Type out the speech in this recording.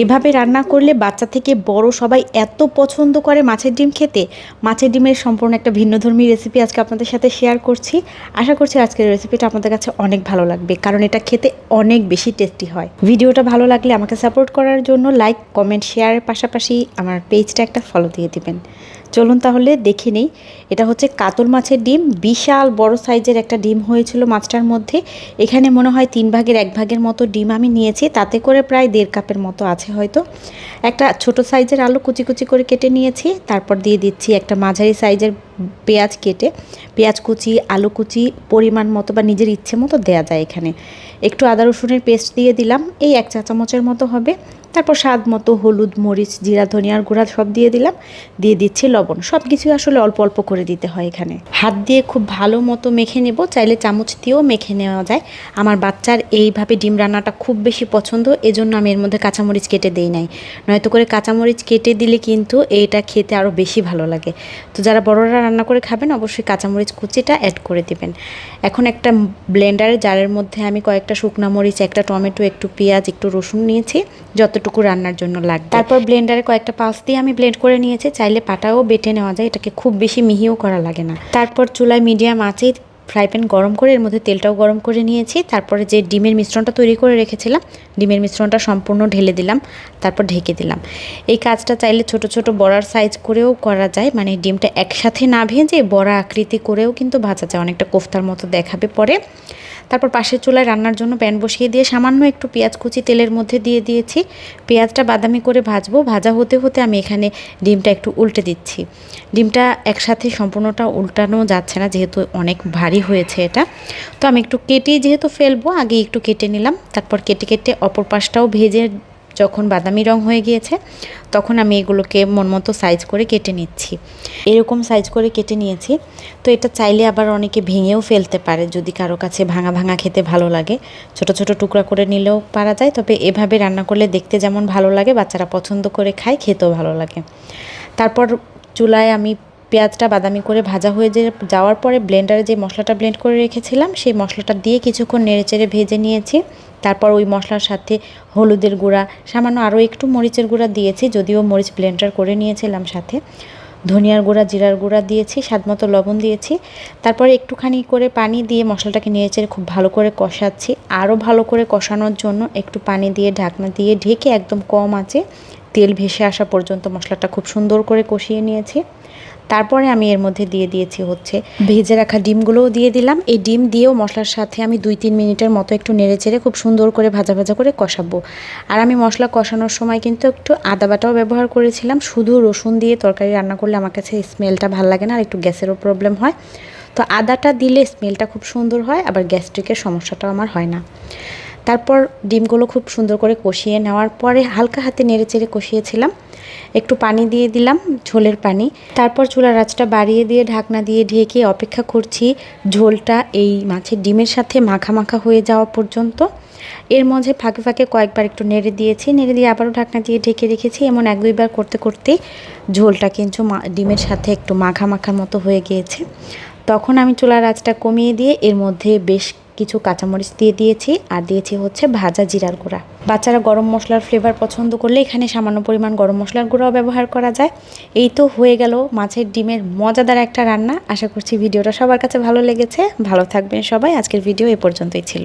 এভাবে রান্না করলে বাচ্চা থেকে বড় সবাই এত পছন্দ করে মাছের ডিম খেতে। মাছের ডিমের সম্পূর্ণ একটা ভিন্নধর্মী রেসিপি আজকে আপনাদের সাথে শেয়ার করছি। আশা করছি আজকের রেসিপিটা আপনাদের কাছে অনেক ভালো লাগবে, কারণ এটা খেতে অনেক বেশি টেস্টি হয়। ভিডিওটা ভালো লাগলে আমাকে সাপোর্ট করার জন্য লাইক কমেন্ট শেয়ারের পাশাপাশি আমার পেজটা একটা ফলো দিয়ে দিবেন। চলুন তাহলে দেখে নেই। এটা হচ্ছে কাতল মাছের ডিম। বিশাল বড় সাইজের একটা ডিম হয়েছিল মাছটার মধ্যে। এখানে মনে হয় তিন ভাগের এক ভাগের মতো ডিম আমি নিয়েছি। তাতে করে প্রায় দেড় কাপের মতো আছে হয়তো। একটা ছোট সাইজের আলু কুচি কুচি করে কেটে নিয়েছি। তারপর দিয়ে দিচ্ছি একটা মাঝারি সাইজের পেঁয়াজ কেটে। পেঁয়াজ কুচি, আলু কুচি পরিমাণ মতো বা নিজের ইচ্ছে মতো দেয়া যায় এখানে। একটু আদা, রসুনের পেস্ট দিয়ে দিলাম। এই এক চা চামচের মতো হবে। তারপর স্বাদ মতো হলুদ, মরিচ, জিরা, ধনিয়ার গুঁড়া সব দিয়ে দিলাম। দিয়ে দিচ্ছি লবণ সব কিছু আসলে অল্প অল্প করে দিতে হয় এখানে। হাত দিয়ে খুব ভালো মতো মেখে নেব, চাইলে চামচ দিয়েও মেখে নেওয়া যায়। আমার বাচ্চার এইভাবে ডিম রান্নাটা খুব বেশি পছন্দ, এজন্য আমি এর মধ্যে কাঁচামরিচ কেটে দেই নাই। নয়তো করে কাঁচামরিচ কেটে দিলে কিন্তু এইটা খেতে আরও বেশি ভালো লাগে। তো যারা বড়রা রান্না করে খাবেন, অবশ্যই কাঁচামরিচ কুচিটা অ্যাড করে দেবেন। এখন একটা ব্লেন্ডারের জারের মধ্যে আমি কয়েকটা শুকনা মরিচ, একটা টমেটো, একটু পেঁয়াজ, একটু রসুন নিয়েছি, যতটুকু রান্নার জন্য লাগবে। তারপর ব্লেন্ডারে কয়েকটা পালস দিয়ে আমি ব্লেন্ড করে নিয়েছি, চাইলে পাটাও বেটে নেওয়া যায়, এটাকে খুব বেশি মিহিও করা লাগে না। তারপর চুলায় মিডিয়াম আঁচে ফ্রাই প্যান গরম করে, এর মধ্যে তেলটাও গরম করে নিয়েছি। তারপরে যে ডিমের মিশ্রণটা তৈরি করে রেখেছিলাম, ডিমের মিশ্রণটা সম্পূর্ণ ঢেলে দিলাম, তারপর ঢেকে দিলাম। এই কাজটা চাইলে ছোট ছোট বড়ার সাইজ করেও করা যায় মানে ডিমটা একসাথে না ভেজে বড়া আকৃতি করেও কিন্তু ভাজা যায়, অনেকটা কোফতার মতো দেখাবে পরে। তারপর পাশের চুলায় রান্নার জন্য প্যান বসিয়ে দিয়ে সামান্য একটু পেঁয়াজ কুচি তেলের মধ্যে দিয়ে দিয়েছি। পেঁয়াজটা বাদামি করে ভাজবো। ভাজা হতে হতে আমি এখানে ডিমটা একটু উল্টে দিচ্ছি। ডিমটা একসাথে সম্পূর্ণটা উল্টানো যাচ্ছে না, যেহেতু অনেক ভারী হয়েছে এটা। তো আমি একটু কেটে যেহেতু ফেলব আগে একটু কেটে নিলাম। তারপর কেটে কেটে অপর পাশটাও ভেজে যখন বাদামি রং হয়ে গিয়েছে, তখন আমি এগুলোকে মন মতো সাইজ করে কেটে নিচ্ছি। এরকম সাইজ করে কেটে নিয়েছি, তো এটা চাইলে আবার অনেকে ভেঙেও ফেলতে পারে যদি কারও কাছে ভাঙা ভাঙা খেতে ভালো লাগে। ছোট ছোট টুকরা করে নিলেও পারা যায়, তবে এভাবে রান্না করলে দেখতে যেমন ভালো লাগে, বাচ্চারা পছন্দ করে খায়, খেতেও ভালো লাগে। তারপর চুলায় আমি পেঁয়াজটা বাদামি করে ভাজা হয়ে যাওয়ার পরে ব্লেন্ডারে যে মশলাটা ব্লেন্ড করে রেখেছিলাম, সেই মশলাটা দিয়ে কিছুক্ষণ নেড়েচেড়ে ভেজে নিয়েছি। তারপর ওই মশলার সাথে হলুদের গুঁড়া, সামান্য আরও একটু মরিচের গুঁড়া দিয়েছি, যদিও মরিচ ব্লেন্ডার করে নিয়েছিলাম সাথে। ধনিয়ার গুঁড়া, জিরার গুঁড়া দিয়েছি স্বাদ মতো লবণ দিয়েছি। তারপরে একটুখানি করে পানি দিয়ে মশলাটাকে নিয়েচেড়ে খুব ভালো করে কষাচ্ছি। আরও ভালো করে কষানোর জন্য একটু পানি দিয়ে ঢাকনা দিয়ে ঢেকে একদম কম আছে, তেল ভেসে আসা পর্যন্ত মশলাটা খুব সুন্দর করে কষিয়ে নিয়েছি। তারপরে আমি এর মধ্যে দিয়ে দিয়েছি হচ্ছে ভেজে রাখা ডিমগুলোও দিয়ে দিলাম। এই ডিম দিয়েও মশলার সাথে আমি দুই তিন মিনিটের মতো একটু নেড়ে চেড়ে খুব সুন্দর করে ভাজা ভাজা করে কষাবো। আর আমি মশলা কষানোর সময় কিন্তু একটু আদা বাটাও ব্যবহার করেছিলাম। শুধু রসুন দিয়ে তরকারি রান্না করলে আমার কাছে স্মেলটা ভালো লাগে না আর একটু গ্যাসেরও প্রবলেম হয়। তো আদাটা দিলে স্মেলটা খুব সুন্দর হয়, আবার গ্যাস্ট্রিকের সমস্যাটাও আমার হয় না। তারপর ডিমগুলো খুব সুন্দর করে কষিয়ে নেওয়ার পরে হালকা হাতে নেড়ে চেড়ে কষিয়েছিলাম। একটু পানি দিয়ে দিলাম, ঝোলের পানি। তারপর চুলার আঁচটা বাড়িয়ে দিয়ে ঢাকনা দিয়ে ঢেকে অপেক্ষা করছি ঝোলটা এই মাছের ডিমের সাথে মাখা মাখা হয়ে যাওয়া পর্যন্ত। এর মধ্যে ফাঁকে ফাঁকে কয়েকবার একটু নেড়ে দিয়েছি, নেড়ে দিয়ে আবারও ঢাকনা দিয়ে ঢেকে রেখেছি। এমন এক দুইবার করতে করতে ঝোলটা কিন্তু ডিমের সাথে একটু মাখা মাখার মতো হয়ে গিয়েছে। তখন আমি চুলার আঁচটা কমিয়ে দিয়ে এর মধ্যে বেশ কিছু কাঁচামরিচ দিয়ে দিয়েছি, আর দিয়েছি হচ্ছে ভাজা জিরার গুঁড়া। বাচ্চারা গরম মশলার ফ্লেভার পছন্দ করলে এখানে সামান্য পরিমাণ গরম মশলার গুঁড়াও ব্যবহার করা যায়। এই তো হয়ে গেল মাছের ডিমের মজাদার একটা রান্না। আশা করছি ভিডিওটা সবার কাছে ভালো লেগেছে। ভালো থাকবেন সবাই। আজকের ভিডিও এ পর্যন্তই ছিল।